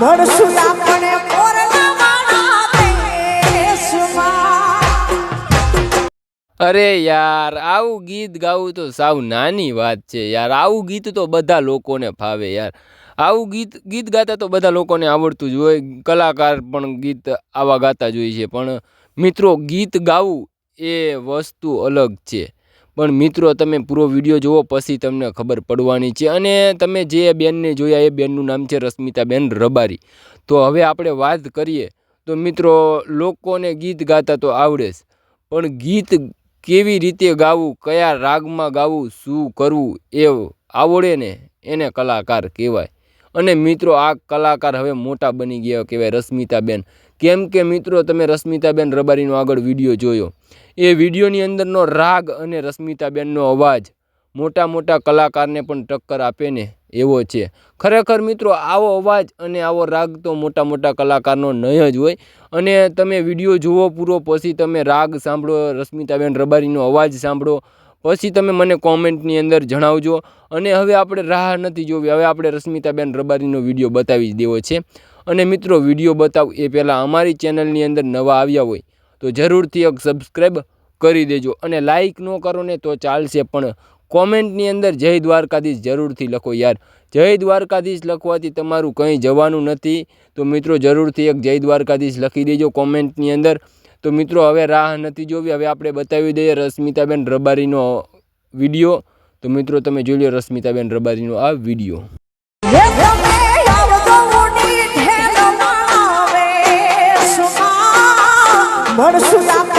સાંભળશું આપણે અરે યાર આવું ગીત ગાવું તો સાવ નાની વાત છે યાર. આવું ગીત તો બધા લોકોને ફાવે યાર. આવું ગીત ગીત ગાતા તો બધા લોકોને આવડતું જ હોય. કલાકાર પણ ગીત આવા ગાતા જ હોય છે. પણ મિત્રો ગીત ગાવું એ વસ્તુ અલગ છે. પણ મિત્રો, તમે પૂરો વીડિયો જુઓ, પછી તમને ખબર પડવાની છે. અને તમે જે બેનને જોયા, એ બેનનું નામ છે રશ્મિતાબેન રબારી. તો હવે આપણે વાત કરીએ. તો મિત્રો, લોકોને ગીત ગાતા તો આવડે જ. પણ ગીત કેવી રીતે ગાવું, કયા રાગમાં ગાવું, શું કરવું, એ આવડે ને, એને કલાકાર કહેવાય. અને મિત્રો, આ કલાકાર હવે મોટા બની ગયા કહેવાય રશ્મિતાબેન. કેમ કે મિત્રો, તમે રશ્મિતાબેન રબારીનો આગળ વીડિયો જોયો. એ વિડીયોની અંદરનો રાગ અને રશ્મિતાબેનનો અવાજ મોટા મોટા કલાકારને પણ ટક્કર આપે ને એવો છે. ખરેખર મિત્રો, આવો અવાજ અને આવો રાગ તો મોટા મોટા કલાકારનો નહીં જ હોય. અને તમે વીડિયો જુઓ પૂરો, પછી તમે રાગ સાંભળો, રશ્મિતાબેન રબારીનો અવાજ સાંભળો પછી તમે મને કોમેન્ટની અંદર જણાવજો. અને હવે આપણે રાહ નથી જોવી. હવે આપણે રશ્મિતાબેન રબારીનો વીડિયો બતાવી જ દેવો છે. અને મિત્રો, વીડિયો બતાવું એ પહેલાં અમારી ચેનલની અંદર નવા આવ્યા હોય, તો જરૂરથી એક સબસ્ક્રાઈબ કરી દેજો. અને લાઈક ન કરો ને તો ચાલશે પણ. કોમેન્ટની અંદર જય દ્વારકાધીશ જરૂરથી લખો યાર. જય દ્વારકાધીશ લખવાથી તમારું કંઈ જવાનું નથી. તો મિત્રો, જરૂરથી એક જય દ્વારકાધીશ લખી દેજો કોમેન્ટની અંદર. તો મિત્રો, હવે રાહ નથી જોવી. હવે આપણે બતાવી દઈએ રશ્મિતાબેન રબારીનો વીડિયો. તો મિત્રો, તમે જોઈ લો રશ્મિતાબેન રબારીનો આ વીડિયો. મળશું